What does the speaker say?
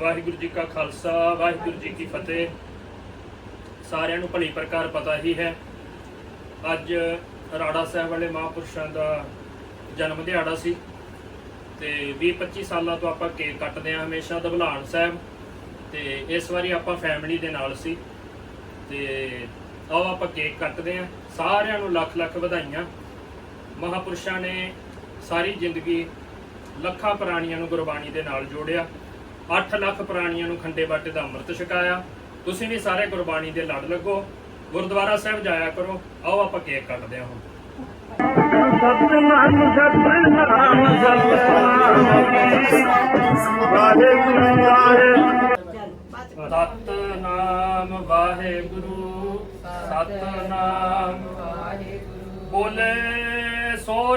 ਵਾਹਿਗੁਰੂ ਜੀ ਕਾ ਖਾਲਸਾ, ਵਾਹਿਗੁਰੂ ਜੀ ਕੀ ਫਤਿਹ। ਸਾਰਿਆਂ ਨੂੰ ਭਲੀ ਪ੍ਰਕਾਰ ਪਤਾ ਹੀ ਹੈ, ਅੱਜ ਰਾੜਾ ਸਾਹਿਬ ਵਾਲੇ ਮਹਾਂਪੁਰਸ਼ਾਂ ਦਾ ਜਨਮ ਦਿਹਾੜਾ ਸੀ ਤੇ 20 25 ਸਾਲਾਂ ਤੋਂ ਆਪਾਂ ਕੇਕ ਕੱਟਦੇ ਆ ਹਮੇਸ਼ਾ ਦਬਲਾਨ ਸਾਹਿਬ ਤੇ ਇਸ ਵਾਰੀ ਆਪਾਂ ਫੈਮਿਲੀ ਦੇ ਨਾਲ ਸੀ ਤੇ ਆਓ ਆਪਾਂ ਕੇਕ ਕੱਟਦੇ ਆ ਸਾਰਿਆਂ ਨੂੰ ਲੱਖ ਲੱਖ ਵਧਾਈਆਂ। ਮਹਾਪੁਰਸ਼ਾਂ ਨੇ ਸਾਰੀ ਜ਼ਿੰਦਗੀ ਲੱਖਾਂ ਪ੍ਰਾਣੀਆਂ ਨੂੰ ਗੁਰਬਾਣੀ ਦੇ ਨਾਲ ਜੋੜਿਆ। 8 ਲੱਖ ਪ੍ਰਾਣੀਆਂ ਨੂੰ ਖੰਡੇ ਬਾਟੇ ਦਾ ਅੰਮ੍ਰਿਤ ਛਕਾਇਆ। ਤੁਸੀਂ ਵੀ ਸਾਰੇ ਗੁਰਬਾਣੀ ਦੇ ਲੜ ਲੱਗੋ। ਗੁਰਦੁਆਰਾ ਸਾਹਿਬ ਜਾਇਆ ਕਰੋ। ਆਓ ਆਪਾਂ ਕੇਕ ਕੱਟਦੇ ਹਾਂ ਹੁਣ। ਸਤਨਾਮ ਸਤਨਾਮ ਵਾਹਿਗੁਰੂ ਵਾਹਿਗੁਰੂ ਸਤਨਾਮ ਵਾਹਿਗੁਰੂ ਸਤਨਾਮ। ਬੋਲੇ ਸੋ